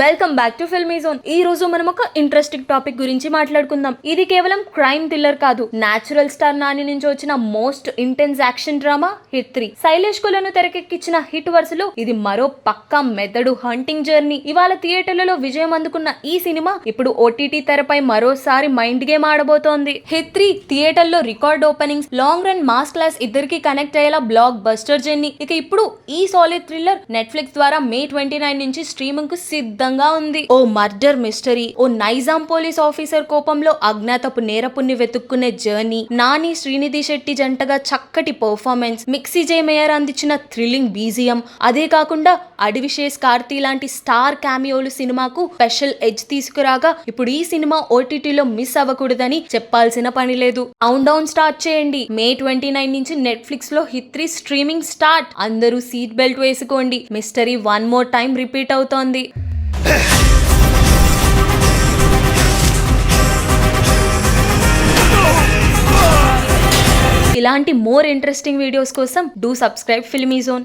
Welcome back to Filmy Zone ఈ రోజు మనం ఒక ఇంట్రెస్టింగ్ టాపిక్ గురించి మాట్లాడుకుందాం. ఇది కేవలం క్రైమ్ థ్రిల్లర్ కాదు. నాచురల్ స్టార్ నాని నుంచి వచ్చిన most intense action drama hit three Sailesh Kolanu తెరకెక్కించిన హిట్ వరుసలో ఇది మరో పక్కా మెదడు హంటింగ్ జర్నీ ఇవాళ థియేటర్లలో విజయం అందుకున్న ఈ సినిమా ఇప్పుడు ఓటీటీ తెరపై మరోసారి మైండ్ గేమ్ ఆడబోతోంది. హిట్ త్రీ థియేటర్లో record openings long run mass class ఇద్దరికి కనెక్ట్ అయ్యేలా బ్లాక్ బస్టర్ జర్నీ ఇక ఇప్పుడు ఈ సాలిడ్ థ్రిల్లర్ నెట్ఫ్లిక్స్ ద్వారా మే ట్వంటీ నైన్ నుంచి స్ట్రీమింగ్కు సిద్ధంగా ఉంది. ఓ మర్డర్ మిస్టరీ ఓ నైజాం పోలీస్ ఆఫీసర్ కోపంలో అజ్ఞాతపు నేరపుణ్ణి వెతుక్కునే జర్నీ నాని శ్రీనిధి శెట్టి జంటగా చక్కటి పర్ఫార్మెన్స్ మిక్సీ జే మేయర్ అందించిన థ్రిల్లింగ్ బీజియం. అదే కాకుండా అడివిశేష్ కార్తీ లాంటి స్టార్ క్యామియోలు సినిమాకు స్పెషల్ ఎడ్జ్ తీసుకురాగా ఇప్పుడు ఈ సినిమా ఓటీటీలో మిస్ అవ్వకూడదని చెప్పాల్సిన పని లేదు. కౌంట్ డౌన్ స్టార్ట్ చేయండి. మే ట్వంటీ నైన్ నుంచి నెట్ఫ్లిక్స్లో హిత్రీ స్ట్రీమింగ్ స్టార్ట్. అందరూ సీట్ బెల్ట్ వేసుకోండి. Mystery one more time repeat అవుతోంది. ఇలాంటి మోర్ ఇంట్రెస్టింగ్ వీడియోస్ కోసం డూ సబ్స్క్రైబ్ ఫిల్మీ జోన్